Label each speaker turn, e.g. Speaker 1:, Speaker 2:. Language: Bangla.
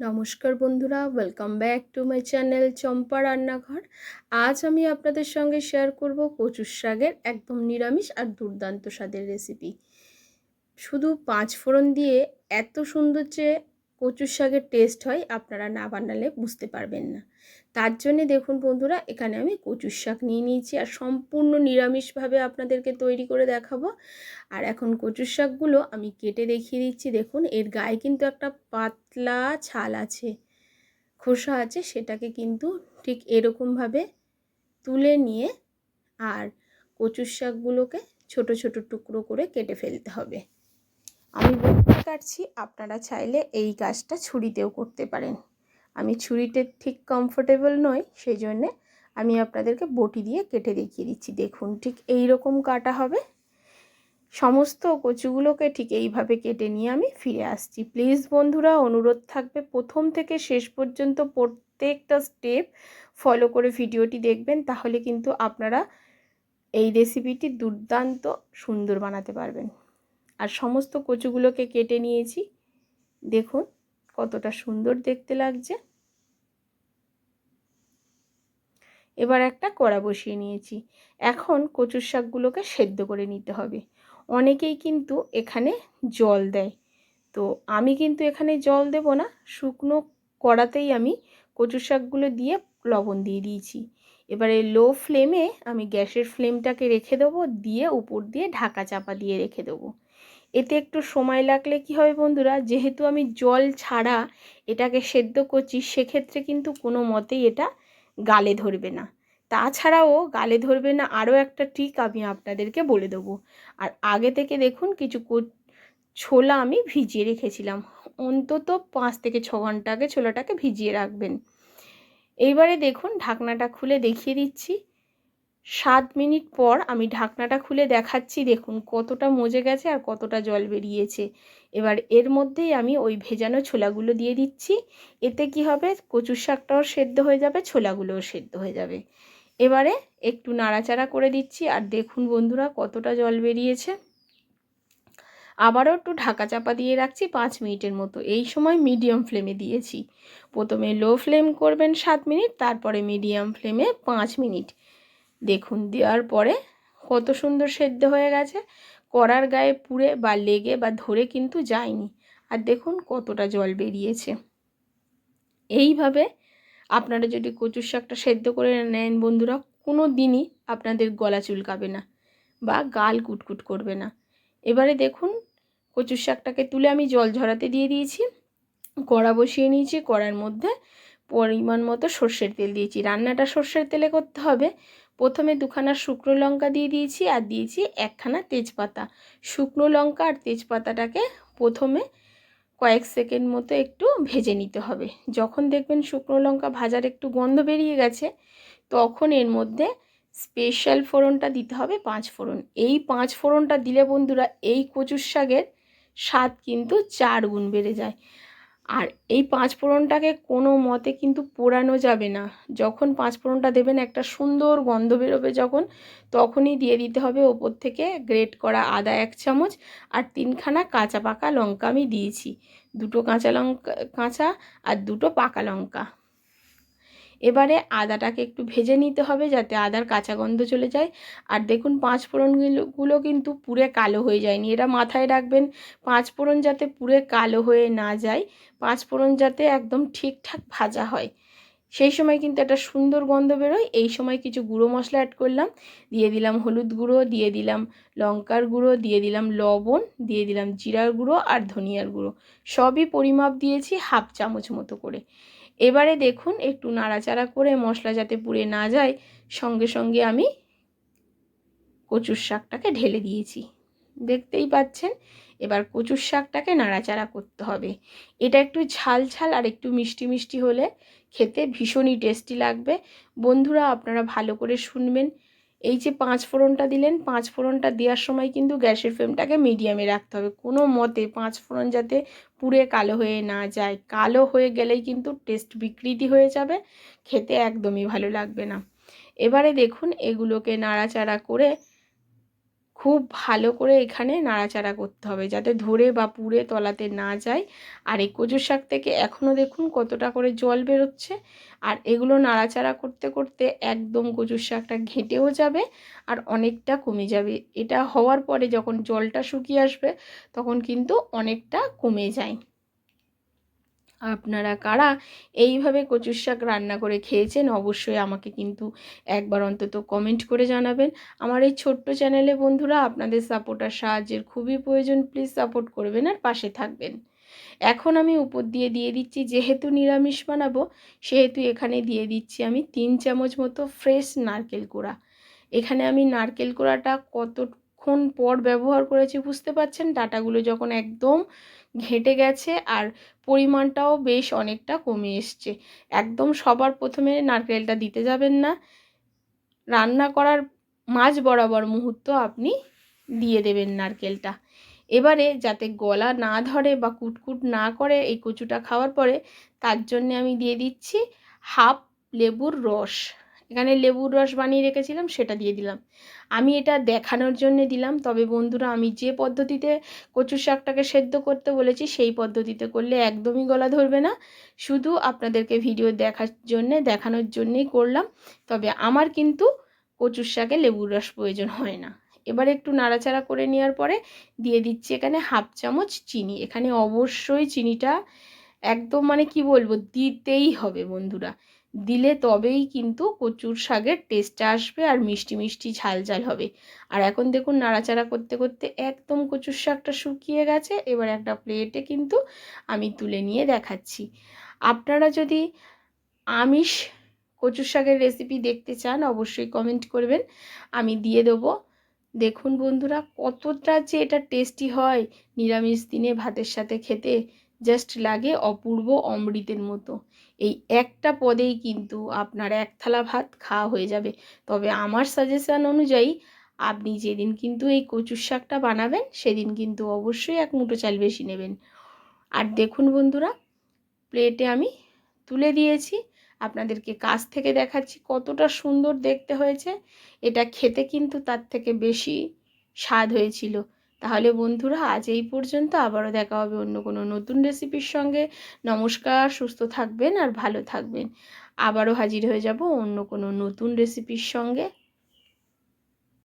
Speaker 1: নমস্কার বন্ধুরা welcome back to my channel Champa রান্নাঘর। আজ আমি আপনাদের সঙ্গে শেয়ার করব কচুর শাকের একদম নিরামিষ আর দুর্দান্ত স্বাদের রেসিপি শুধু পাঁচ ফোড়ন দিয়ে এত সুন্দর যে কচুর শাকের টেস্ট হয়, আপনারা না বানালে বুঝতে পারবেন না। তার জন্যে দেখুন বন্ধুরা, এখানে আমি কচুর শাক নিয়ে নিয়েছি আর সম্পূর্ণ নিরামিষভাবে আপনাদেরকে তৈরি করে দেখাবো। আর এখন কচুর শাকগুলো আমি কেটে দেখিয়ে দিচ্ছি। দেখুন, এর গায়ে কিন্তু একটা পাতলা ছাল আছে, খোসা আছে, সেটাকে কিন্তু ঠিক এরকমভাবে তুলে নিয়ে আর কচুর শাকগুলোকে ছোট ছোট টুকরো করে কেটে ফেলতে হবে। আমি কাটছি, আপনারা চাইলে এই কাজটা ছুরিতেও করতে পারেন। আমি ছুরিতে ঠিক কমফোর্টেবল নই সেই জন্যে আমি আপনাদেরকে বটি দিয়ে কেটে দেখিয়ে দিচ্ছি। দেখুন, ঠিক এই রকম কাটা হবে। সমস্ত কচুগুলোকে ঠিক এইভাবে কেটে নিয়ে আমি ফিরে আসছি। প্লিজ বন্ধুরা, অনুরোধ থাকবে প্রথম থেকে শেষ পর্যন্ত প্রত্যেকটা স্টেপ ফলো করে ভিডিওটি দেখবেন, তাহলে কিন্তু আপনারা এই রেসিপিটি দুর্দান্ত সুন্দর বানাতে পারবেন। আর সমস্ত কচুগুলোকে কেটে নিয়েছি। দেখুন কতটা সুন্দর দেখতে লাগছে। এবার একটা কড়া বসিয়ে নিয়েছি। এখন কচুর শাকগুলোকে সেদ্ধ করে নিতে হবে। অনেকেই কিন্তু এখানে জল দেয়। তো আমি কিন্তু এখানে জল দেব না, শুকনো কড়াতেই আমি কচুর শাকগুলো দিয়ে লবণ দিয়ে দিয়েছি। এবারে লো ফ্লেমে আমি গ্যাসের ফ্লেমটাকে রেখে দেবো, দিয়ে উপর দিয়ে ঢাকা চাপা দিয়ে রেখে দেবো। এতে একটু সময় লাগলে কি হবে বন্ধুরা? যেহেতু আমি জল ছাড়া এটাকে সেদ্ধ করছি, সেক্ষেত্রে কিন্তু কোনো মতেই এটা গালে ধরবে না। তাছাড়াও গালে ধরবে না আরও একটা ট্রিক আমি আপনাদেরকে বলে দেবো। আর আগে থেকে দেখুন কিছু ছোলা আমি ভিজিয়ে রেখেছিলাম। অন্তত পাঁচ থেকে ছ ঘণ্টা আগে ছোলাটাকে ভিজিয়ে রাখবেন। এইবারে দেখুন ঢাকনাটা খুলে দেখিয়ে দিচ্ছি। সাত মিনিট পর আমি ঢাকনাটা খুলে দেখাচ্ছি, দেখুন কতটা মজে গেছে আর কতটা জল বেরিয়েছে। এবার এর মধ্যেই আমি ওই ভেজানো ছোলাগুলো দিয়ে দিচ্ছি। এতে কি হবে? কচুর শাকটাও সেদ্ধ হয়ে যাবে, ছোলাগুলোও সেদ্ধ হয়ে যাবে। এবারে একটু নাড়াচাড়া করে দিচ্ছি আর দেখুন বন্ধুরা কতটা জল বেরিয়েছে। আবারও একটু ঢাকা চাপা দিয়ে রাখছি পাঁচ মিনিটের মতো। এই সময় মিডিয়াম ফ্লেমে দিয়েছি। প্রথমে লো ফ্লেম করবেন সাত মিনিট, তারপরে মিডিয়াম ফ্লেমে পাঁচ মিনিট। দেখুন, দেওয়ার পরে কত সুন্দর সেদ্ধ হয়ে গেছে। কড়ার গায়ে পুড়ে বা লেগে বা ধরে কিন্তু যায়নি। আর দেখুন কতটা জল বেরিয়েছে। এইভাবে আপনারা যদি কচুর শাকটা সেদ্ধ করে নেন বন্ধুরা কোনো দিনই আপনাদের গলা চুলকাবে না বা গাল কুটকুট করবে না। এবারে দেখুন কচুর শাকটাকে তুলে আমি জল ঝরাতে দিয়ে দিয়েছি। কড়া বসিয়ে নিয়েছি, কড়ার মধ্যে পরিমাণ মতো সর্ষের তেল দিয়েছি। রান্নাটা সর্ষের তেলে করতে হবে। প্রথমে দুখানা শুকনো লঙ্কা দিয়ে দিয়েছি আর দিয়েছি একখানা তেজপাতা। শুকনো লঙ্কা আর তেজপাতাটাকে প্রথমে কয়েক সেকেন্ড মতো একটু ভেজে নিতে হবে। যখন দেখবেন শুকনো লঙ্কা ভাজার একটু গন্ধ বেরিয়ে গেছে, তখন এর মধ্যে স্পেশাল ফোড়নটা দিতে হবে, পাঁচ ফোড়ন। এই পাঁচ ফোড়নটা দিলে বন্ধুরা, এই কচুর শাকের স্বাদ কিন্তু চার গুণ বেড়ে যায়। আর এই পাঁচ ফোড়নটাকে কোনো মতে কিন্তু পোড়ানো যাবে না। যখন পাঁচ ফোড়নটা দেবেন একটা সুন্দর গন্ধ বেরোবে যখন, তখনই দিয়ে দিতে হবে ওপর থেকে গ্রেট করা আদা এক চামচ আর তিনখানা কাঁচা পাকা লঙ্কা আমি দিয়েছি। দুটো কাঁচা লঙ্কা, কাঁচা আর দুটো পাকা লঙ্কা। এবারে আদাটাকে একটু ভেজে নিতে হবে যাতে আদার কাঁচা গন্ধ চলে যায়। আর দেখুন, পাঁচ ফোড়নগুলো কিন্তু পুরে কালো হয়ে যায়নি। এটা মাথায় রাখবেন, পাঁচ ফোড়ন যাতে পুরে কালো হয়ে না যায়, পাঁচ ফোড়ন যাতে একদম ঠিকঠাক ভাজা হয়। সেই সময় কিন্তু একটা সুন্দর গন্ধ বেরোয়। এই সময় কিছু গুঁড়ো মশলা অ্যাড করলাম। দিয়ে দিলাম হলুদ গুঁড়ো, দিয়ে দিলাম লঙ্কার গুঁড়ো, দিয়ে দিলাম লবণ, দিয়ে দিলাম জিরার গুঁড়ো আর ধনিয়ার গুঁড়ো। সবই পরিমাপ দিয়েছি হাফ চামচ মতো করে। এবারে দেখুন, একটু নাড়াচাড়া করে মশলা যাতে পুড়ে না যায়, সঙ্গে সঙ্গে আমি কচুর শাকটাকে ঢেলে দিয়েছি। দেখতেই পাচ্ছেন, এবার কচুর শাকটাকে নাড়াচাড়া করতে হবে। এটা একটু ঝাল ঝাল আর একটু মিষ্টি মিষ্টি হলে খেতে ভীষণই টেস্টি লাগবে। বন্ধুরা, আপনারা ভালো করে শুনবেন। এই যে পাঁচ ফোড়নটা দিলেন, পাঁচ ফোড়নটা দেওয়ার সময় কিন্তু গ্যাসের ফ্লেমটাকে মিডিয়ামে রাখতে হবে। কোনো মতে পাঁচ ফোড়ন যাতে পুড়ে কালো হয়ে না যায়। কালো হয়ে গেলেই কিন্তু টেস্ট বিকৃতি হয়ে যাবে। খেতে একদমই ভালো লাগবে না। এবারে দেখুন, এগুলোকে নাড়াচাড়া করে খুব ভালো করে এখানে নাড়াচাড়া করতে হবে যাতে ধরে বা পুড়ে তলাতে না যায়। আর এই কচুর শাক থেকে এখনও দেখুন কতটা করে জল বেরোচ্ছে। আর এগুলো নাড়াচাড়া করতে করতে একদম কচুর শাকটা ঘেঁটেও যাবে আর অনেকটা কমে যাবে। এটা হওয়ার পরে যখন জলটা শুকিয়ে আসবে তখন কিন্তু অনেকটা কমে যায়। আপনারা কারা? এইভাবে কচুর শাক রান্না করে খেয়েছেন? অবশ্যই আমাকে কিন্তু একবার অন্তত কমেন্ট করে জানাবেন। আমার এই ছোট্ট চ্যানেলে বন্ধুরা, আপনাদের সাপোর্ট আর সাহায্যের খুবই প্রয়োজন। প্লিজ সাপোর্ট করবেন আর পাশে থাকবেন। এখন আমি উপর দিয়ে দিয়ে দিচ্ছি, যেহেতু নিরামিষ বানাবো, সেহেতু এখানে দিয়ে দিচ্ছি আমি তিন চামচ মতো ফ্রেশ নারকেল কোড়া। এখানে আমি নারকেল কোড়াটা কতক্ষণ পর ব্যবহার করেছি বুঝতে পারছেন? ডাটাগুলো যখন একদম ঘেঁটে গেছে আর পরিমাণটাও বেশ অনেকটা কমে এসছে। একদম সবার প্রথমে নারকেলটা দিতে যাবেন না। রান্না করার মাঝ বরাবর মুহূর্ত আপনি দিয়ে দেবেন নারকেলটা। এবারে যাতে গলা না ধরে বা কুটকুট না করে এই কচুটা খাওয়ার পরে তার জন্যে আমি দিয়ে দিচ্ছি হাফ লেবুর রস। এখানে লেবুর রস বানিয়ে রেখেছিলাম, সেটা দিয়ে দিলাম। আমি এটা দেখানোর জন্য দিলাম, তবে বন্ধুরা আমি যে পদ্ধতিতে কচু শাকটাকে সেদ্ধ করতে বলেছি, সেই পদ্ধতিতে করলে একদমই গলা ধরবে না। শুধু আপনাদেরকে ভিডিও দেখার জন্যে, দেখানোর জন্যেই করলাম, তবে আমার কিন্তু কচুর শাকে লেবুর রস প্রয়োজন হয় না। এবার একটু নাড়াচাড়া করে নেওয়ার পরে দিয়ে দিচ্ছি এখানে হাফ চামচ চিনি। এখানে অবশ্যই চিনিটা একদম মানে কি বলব, দিতেই হবে বন্ধুরা। দিলে তবেই কিন্তু কচুর শাকের টেস্টটা আসবে আর মিষ্টি মিষ্টি ঝাল ঝাল হবে। আর এখন দেখুন নাড়াচাড়া করতে করতে একদম কচুর শাকটা শুকিয়ে গেছে, এবার একটা প্লেটে কিন্তু আমি তুলে নিয়ে দেখাচ্ছি। আপনারা যদি আমিষ কচুর শাকের রেসিপি দেখতে চান, অবশ্যই কমেন্ট করবেন, আমি দিয়ে দেবো। দেখুন বন্ধুরা কতটা যে এটা টেস্টি হয়, নিরামিষ দিনে ভাতের সাথে খেতে জাস্ট লাগে অপূর্ব অমৃতের মতো। এই একটা পদেই কিন্তু আপনার এক থালা ভাত খাওয়া হয়ে যাবে। তবে আমার সাজেশান অনুযায়ী আপনি যেদিন কিন্তু এই কচুর শাকটা বানাবেন, সেদিন কিন্তু অবশ্যই এক মুঠো চাল বেশি নেবেন। আর দেখুন বন্ধুরা প্লেটে আমি তুলে দিয়েছি। আপনাদেরকে কাছ থেকে দেখাচ্ছি কতটা সুন্দর দেখতে হয়েছে। এটা খেতে কিন্তু তার থেকে বেশি স্বাদ হয়েছিল। তাহলে বন্ধুরা, আজ এই পর্যন্ত। আবারও দেখা হবে অন্য কোনো নতুন রেসিপির সঙ্গে। নমস্কার, সুস্থ থাকবেন আর ভালো থাকবেন। আবারও হাজির হয়ে যাব অন্য কোনো নতুন রেসিপির সঙ্গে।